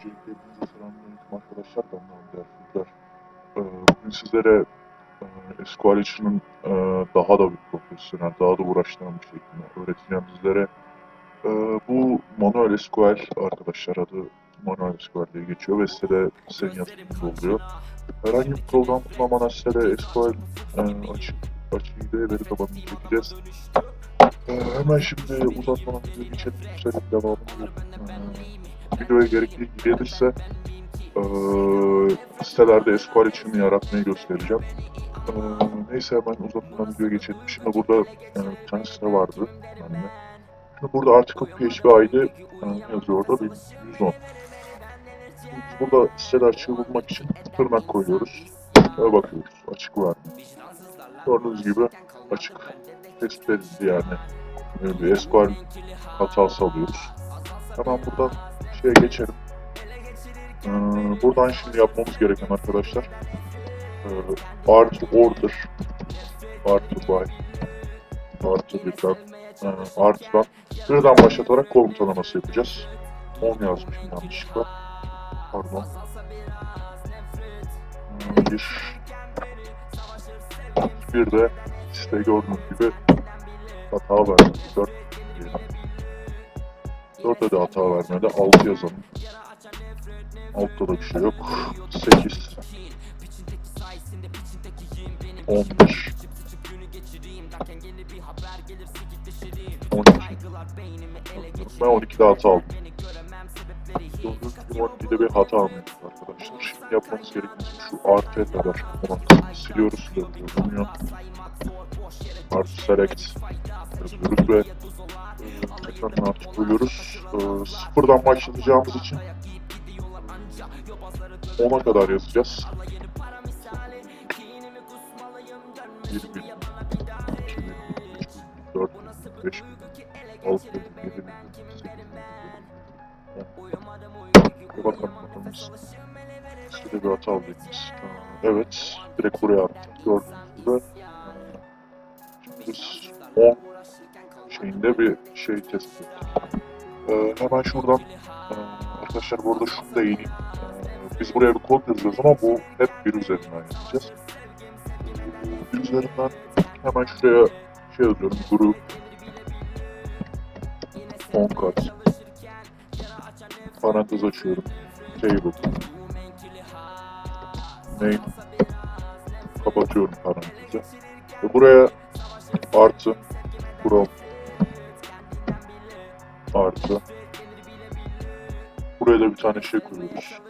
Öncelikle hepinize selamünaleyküm arkadaşlar. Ben Navigar Füzler. Ee, bugün sizlere e, SQL içinin e, daha da bir profesyonel, daha da uğraştıran bir şekilde öğreteceğim sizlere. E, bu manuel SQL arkadaşlar adı manuel SQL diye geçiyor ve sitede senin yazılımında oluyor. Herhangi bir program kullanmadan sitede SQL e, açık, açıyı da veri tabanını çekeceğiz. E, hemen şimdi uzatmadan geçelim. Serinin devamını e, videoya gerekli gelirse eee sitelerde SQL için yaratmayı göstereceğim. Eee, neyse hemen uzatmadan videoya geçelim. Şimdi burada e, bir tane site vardı. Yani. Şimdi burada article PHP ID e, yazıyor orada 1110. Şimdi biz burada sitede açığı bulmak için tırnak koyuyoruz. Ve bakıyoruz. Açık var mı? Gördüğünüz gibi açık tespit edildi yani. E, Bir SQL hatası alıyoruz. Hemen buradan şeye geçelim. Ee, buradan şimdi yapmamız gereken arkadaşlar ee, artı order artı by artı birden e, artıdan birden başlatarak kolum tanıması yapacağız. 10 yazmışım yanlışlıkla. Pardon. Ee, bir bir de işte gördüğünüz gibi hata vermedi. 4 4'e de hata vermedi. 6 yazalım. Altta da bir şey yok. 8 11 12 Ben 12'de hata aldım. Gibi 12'de bir hata almışız arkadaşlar. Şimdi yapmamız gereken şu artıya kadar olan kısmı siliyoruz. Görünüyor. Artı select yazıyoruz ve e, tekrar artı koyuyoruz. E, sıfırdan başlayacağımız için 10'a kadar yazacağız. 1, 1, 2, 1, 3, 4, 5, 6, 7, 8, 10. Bakalım bakalım. Şurada bir hata aldık biz. Evet, direkt buraya attık. Gördüğünüz gibi. Şimdi biz 10 şeyinde bir şey tespit ettik. Ee, hemen şuradan e, arkadaşlar bu arada şunu da eğileyim. Ee, biz buraya bir kod yazıyoruz ama bu hep bir üzerinden yazacağız. Ee, bir üzerinden hemen şuraya şey yazıyorum. Grup on kat parantez açıyorum. Table name kapatıyorum parantezi. Ve buraya artı from artı buraya da bir tane şey koyuyoruz.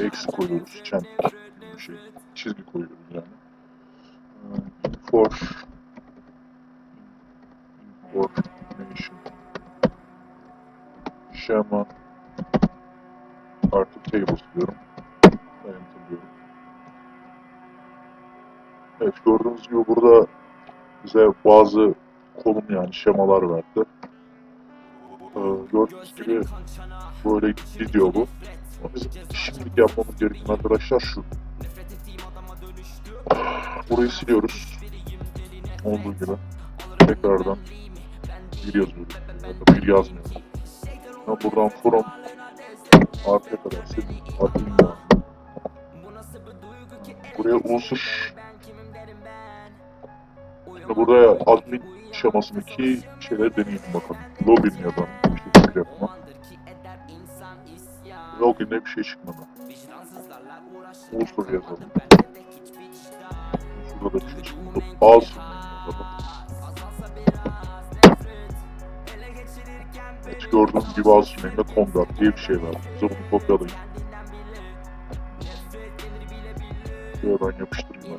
Eksi koyuyoruz. Çentik bir şey. Çizgi koyuyoruz yani. Ee, For information şema artı tables diyorum. Diyorum. Evet gördüğünüz gibi burada bize bazı kolum yani şemalar verdi. Gördüğünüz gibi böyle gidiyor bu. Şimdilik yapmamız gereken arkadaşlar şu. Burayı siliyoruz. Olduğu gibi. Tekrardan. Ya da bir yazmıyoruz. Ben buradan from arkaya kadar sildim. Admin var. Buraya unsur Şimdi buraya admin şemasındaki şeyleri deneyelim bakalım. Login yazalım. Bir şey yapma. Login'de bir şey çıkmadı. Unsur yazalım. Şurada da bir şey çıkmadı. Bazı yazalım. Evet, gördüğünüz gibi az sürümünde Conrad diye bir şey var. Bize bunu kopyalayın. Şöyle ben yapıştırayım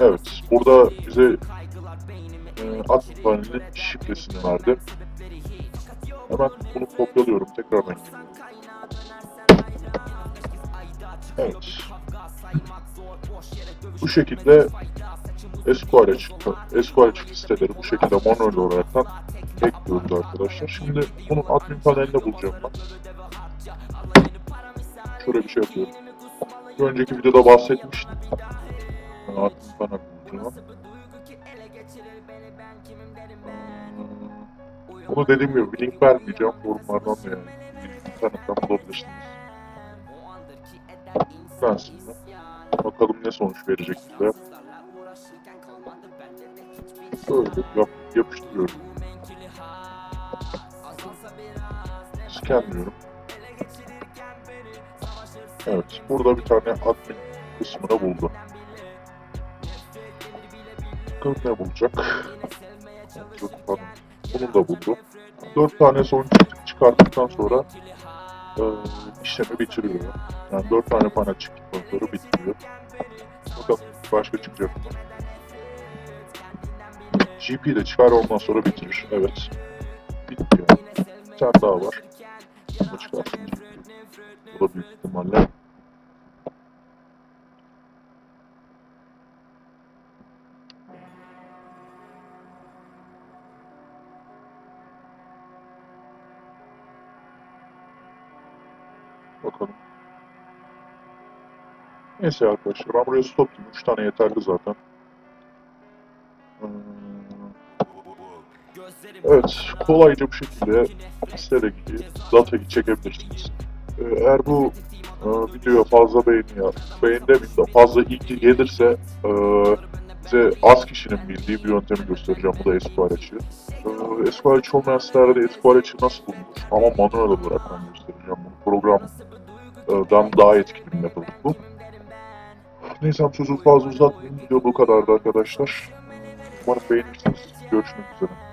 Evet, burada bize e, aktif panelin şifresini verdi. Hemen bunu kopyalıyorum. Geliyorum. Evet. Bu şekilde SQL'e çıktı. SQL çıktı siteleri bu şekilde manuel olaraktan ekliyoruz arkadaşlar. Şimdi bunun admin panelinde bulacağım ben. Şöyle bir şey yapıyorum. Bir önceki videoda bahsetmiştim. Ben admin panel bulacağım. Ee, Bunu dediğim gibi link vermeyeceğim forumlardan da yani. İnternetten bulabilirsiniz. Ben size. Bakalım ne sonuç verecek bize. Böyle yap, yapıştırıyorum. Scanliyorum. Evet, burada bir tane admin kısmını buldu. Bakalım ne bulacak? Bunu da buldu. Dört tane sonuç çıkarttıktan sonra e, işlemi bitiriyor. Yani dört tane panel çıktıktan sonra bitiriyor. Bakalım başka çıkacak mı? GP de çıkar ondan sonra bitirir. Evet. Bitti yani. Bir tane daha var. Da çıkarsın. Bu da büyük ihtimalle Bakalım. Neyse arkadaşlar ben buraya stop diyeyim. 3 tane yeterli zaten. Hmm. Evet, kolayca bu şekilde sitede gidip datayı çekebilirsiniz. Ee, Eğer bu e, videoya fazla beğeni ya, beğeni demeyeyim de fazla ilgi gelirse e, size az kişinin bildiği bir yöntemi göstereceğim. Bu da SQL'çi. E, SQL'çi olmayan sitelerde SQL'çi nasıl bulunur? Ama manuel olarak ben göstereceğim bunu. Programdan daha etkili bir metodu bu. Neyse sözü fazla uzatmayayım. Video bu kadardı arkadaşlar. Umarım beğenirsiniz. Görüşmek üzere.